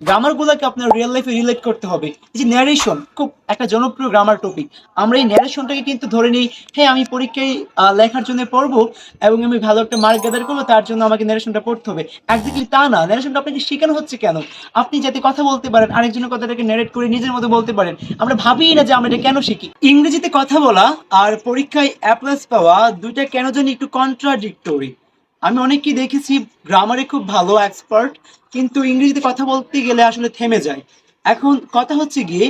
গ্রামারগুলোকে আপনার রিয়েল লাইফে রিলেট করতে হবে? এই যে ন্যারেশন খুব একটা জনপ্রিয় গ্রামার টপিক আমরা এই ন্যারেশনটাকে কিন্তু ধরে নিই হ্যাঁ আমি পরীক্ষায় লেখার জন্য পড়ব এবং আমি ভালো একটা মার্ক গ্যাদার করব, তার জন্য আমাকে ন্যারেশনটা পড়তে হবে। একদিকে তা না। ন্যারেশনটা আপনাকে শেখানো হচ্ছে কেন? আপনি যাতে কথা বলতে পারেন, আরেকজনের কথাটাকে ন্যারেট করে নিজের মতো বলতে পারেন। আমরা ভাবি না যে আমরা এটা কেন শিখি। ইংরেজিতে কথা বলা আর পরীক্ষায় অ্যাপ্লাস পাওয়া দুইটা কেন জানি একটু কন্ট্রাডিক্টরি আমি অনেককেই দেখেছি, গ্রামারে খুব ভালো এক্সপার্ট কিন্তু ইংরেজিতে কথা বলতে গেলে আসলে থেমে যায়। এখন কথা হচ্ছে গিয়ে,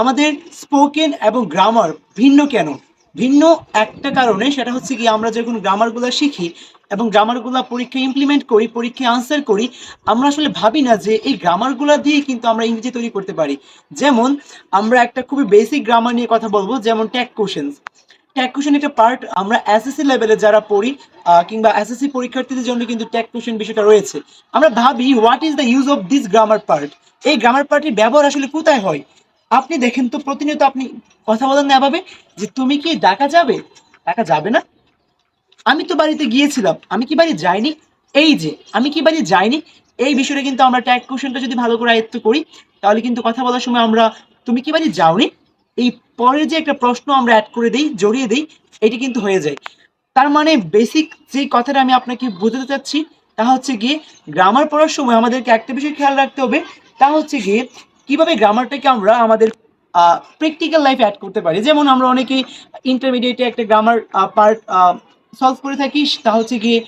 আমাদের স্পোকেন এবং গ্রামার ভিন্ন কেন? ভিন্ন একটা কারণে সেটা হচ্ছে কি আমরা যখন গ্রামারগুলো শিখি এবং গ্রামারগুলো পরীক্ষায় ইমপ্লিমেন্ট করি, পরীক্ষায় আনসার করি, আমরা আসলে ভাবি না যে এই গ্রামারগুলো দিয়ে কিন্তু আমরা ইংরেজি তৈরি করতে পারি। যেমন, আমরা একটা খুবই বেসিক গ্রামার নিয়ে কথা বলব, যেমন ট্যাগ কোশ্চেন্স ট্যাগ কোশ্চেন একটা পার্ট আমরা এসএসসি লেভেলে যারা পড়ি কিংবা এসএসসি পরীক্ষার্থীদের জন্য কিন্তু ট্যাগ কোশ্চেন বিষয়টা রয়েছে। আমরা ভাবি what is the use of this grammar part এই গ্রামার পার্টের ব্যবহার আসলে কোথায় হয়? আপনি দেখেন তো, প্রতিনিয়ত আপনি কথা বলেন না এভাবে, যে তুমি কি ঢাকা যাবে? ঢাকা যাবে না? আমি তো বাড়িতে গিয়েছিলাম, আমি কি বাড়ি যাইনি? এই যে, আমি কি বাড়ি যাইনি? এই বিষয়টা কিন্তু আমরা ট্যাগ কোশ্চেনটা যদি ভালো করে আয়ত্ত করি, তাহলে কিন্তু কথা বলার সময় আমরা, তুমি কি বাড়ি যাওনি? এই পরে যে একটা প্রশ্ন আমরা অ্যাড করে দিই, জড়িয়ে দিই, এটি কিন্তু হয়ে যায়। তার মানে বেসিক যে কথাটা আমি আপনাকে বোঝাতে চাচ্ছি, তা হচ্ছে গিয়ে গ্রামার পড়ার সময় আমাদেরকে একটা বিষয় খেয়াল রাখতে হবে, তা হচ্ছে গিয়ে কীভাবে গ্রামারটাকে আমরা আমাদের প্র্যাকটিক্যাল লাইফে অ্যাড করতে পারি। যেমন আমরা অনেকেই ইন্টারমিডিয়েটে একটা গ্রামার পার্ট সলভ করে থাকি, তা হচ্ছে গিয়ে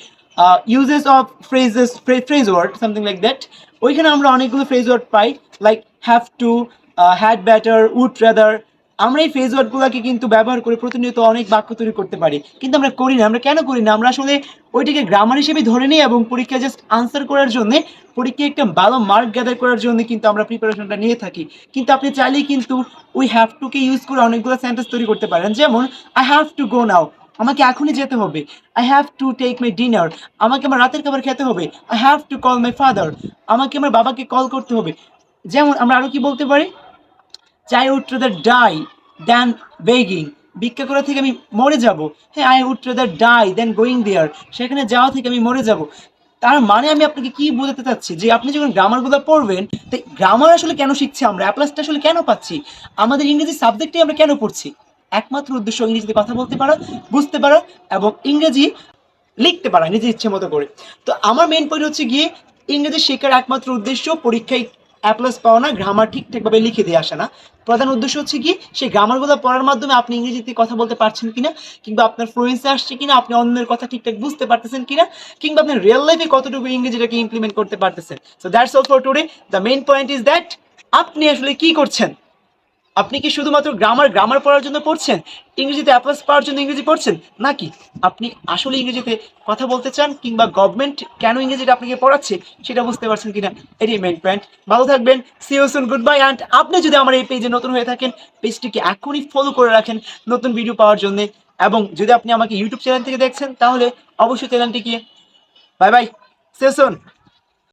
usages of phrases phrase word something like that ওইখানে আমরা অনেকগুলো phrase word pi like have to had better would rather আমরা এই ফ্রেজ ওয়ার্ডগুলোকে কিন্তু ব্যবহার করে প্রতিনিয়ত অনেক বাক্য তৈরি করতে পারি। কিন্তু আমরা করি না, আমরা কেন করি না? আমরা আসলে ওইটাকে গ্রামার হিসেবে ধরে নিই এবং পরীক্ষা জাস্ট আনসার করার জন্য, পরীক্ষায় একটা ভালো মার্ক গ্যাদার করার জন্য কিন্তু আমরা প্রিপারেশনটা নিয়ে থাকি। কিন্তু আপনি চাইলেই কিন্তু উই হ্যাভ টুকে ইউজ করে অনেকগুলো সেন্টেন্স তৈরি করতে পারেন। যেমন I have to go now আমাকে এখনই যেতে হবে। I have to take my dinner আমাকে আমার রাতের খাবার খেতে হবে। I have to call my father আমাকে আমার বাবাকে কল করতে হবে। যেমন, আমরা আরও কি বলতে পারি? চাই would rather die than begging ভিক্ষা করা থেকে আমি মরে যাব। হ্যাঁ I would rather die then going there সেখানে যাওয়া থেকে আমি মরে যাব। তার মানে আমি আপনাকে কি বোঝাতে চাচ্ছি? যে আপনি যখন গ্রামারগুলো পড়বেন, তো গ্রামার আসলে কেন শিখছি আমরা? অ্যাপ্লাসটা আসলে কেন পাচ্ছি? আমাদের ইংরেজি সাবজেক্টে আমরা কেন পড়ছি? একমাত্র উদ্দেশ্য ইংরেজিতে কথা বলতে পারা, বুঝতে পারা এবং ইংরেজি লিখতে পারা, নিজের ইচ্ছে মতো করে। তো আমার মেন পয়েন্ট হচ্ছে গিয়ে, ইংরেজি শেখার একমাত্র উদ্দেশ্য পরীক্ষায় অ্যাপ্লাস পাওয়া না গ্রামার ঠিকঠাকভাবে লিখে দিয়ে আসে না। প্রধান উদ্দেশ্য হচ্ছে কি, সেই গ্রামারগুলো পড়ার মাধ্যমে আপনি ইংরেজিতে কথা বলতে পারছেন কিনা, কিংবা আপনার ফ্লুয়েন্সি আসছে কিনা, আপনি অন্যের কথা ঠিকঠাক বুঝতে পারতেছেন কিনা, কিংবা আপনার রিয়েল লাইফে কতটুকু ইংরেজিটাকে ইমপ্লিমেন্ট করতে পারতেছেন। So that's all for today the main point is that আপনি আসলে কি করছেন? আপনি কি শুধুমাত্র গ্রামার গ্রামার পড়ার জন্য পড়ছেন? ইংরেজিতে অ্যাপ্লাস পাওয়ার জন্য ইংরেজি পড়ছেন? নাকি আপনি আসলে ইংরেজিতে কথা বলতে চান কিংবা গভর্নমেন্ট কেন ইংরেজিটা আপনাকে পড়াচ্ছে সেটা বুঝতে পারছেন কিনা? এটাই মেন পয়েন্ট ভালো থাকবেন। See you soon goodbye and আপনি যদি আমার এই পেজে নতুন হয়ে থাকেন পেজটিকে এখনই ফলো করে রাখেন নতুন ভিডিও পাওয়ার জন্য। এবং যদি আপনি আমাকে ইউটিউব চ্যানেল থেকে দেখছেন, তাহলে অবশ্যই চ্যানেলটিকে bye bye see you soon